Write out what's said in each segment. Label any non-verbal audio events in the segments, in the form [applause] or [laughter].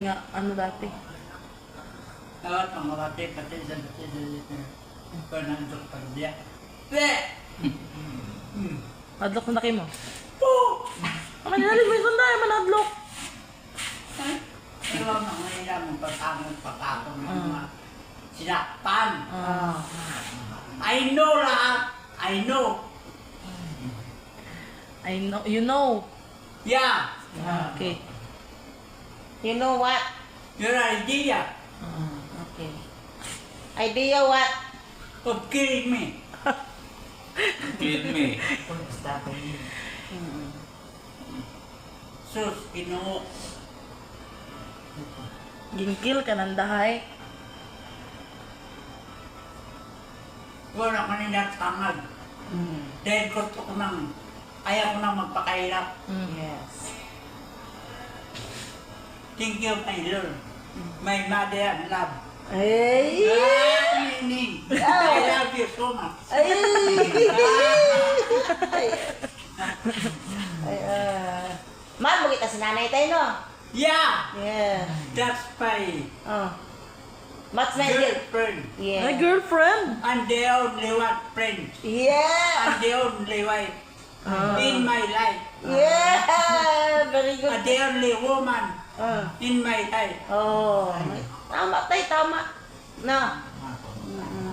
nga ano dati. Lahat mga bati, pati sa pati sa pa diya. Pe! [laughs] Adlock na laki mo. Po! Ang kanila mo yung sunday, manadlock. Pero ang mga ilang mong patangon patako ng mga sinakpan. Ah. I know lahat. I know. I know, you know. Yeah. Ah, okay. You know what? Your idea Ah, okay. Idea what? of killing me. [laughs] Kill me. Sus, ginoo. Gingkil ka ng dahay. Wala ko nila tangag. Dahil gusto ko nang, ayaw ko nang magpakailap. Mm. Yes. Thank you, my Lord. My mother and love. Ay! Nining. I love you so much. Ay! [laughs] Ay, ah. Mahal mo kita si nanay tayo, no? Yeah, Yeah. that's my Oh. Mat's my deal. girlfriend. My Yeah. girlfriend. And the only one friend. Yeah! And the only wife Ah. in my life. Yeah! Very good. And the only woman Ah. in my life. Oh. Tama tayo, tama. Mm-mm.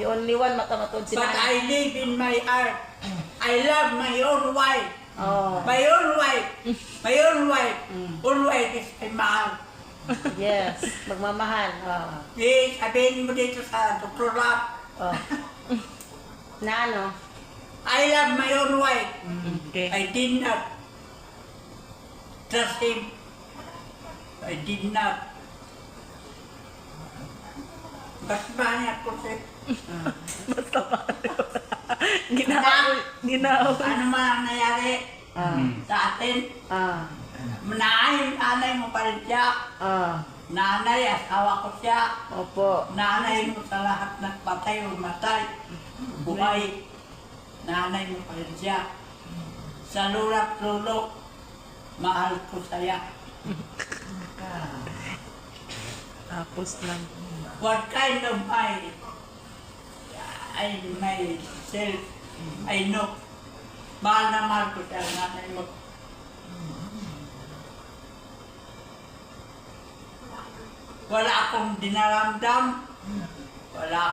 The only one matamatod si But nanay. I live in my heart. I love my own wife. Oh. My own wife. My own wife. Own wife is my mahal. Yes. Magmamahal. Oh. Eh, sabihin mo dito sa Dr. Lab, Oh. Na ano? I love my own wife. Okay. I did not trust him. I did not. Ba't ba niya po siya? Basta pa. Ginaaw. Ginaaw. Ano man ang nangyari Ah. sa atin? Ah. Nanay, nanay mo pa rin siya. Ah. Nanay, asawa ko siya. Opo. Nanay mo sa lahat ng patay o matay. Buhay. Nanay mo pa rin siya. Sa lulat lulo, mahal ko siya. [laughs] Tapos lang. What kind of my I myself I know. Mahal na mahal ko siya, nanay mo. Wala akong dinaramdam. Wala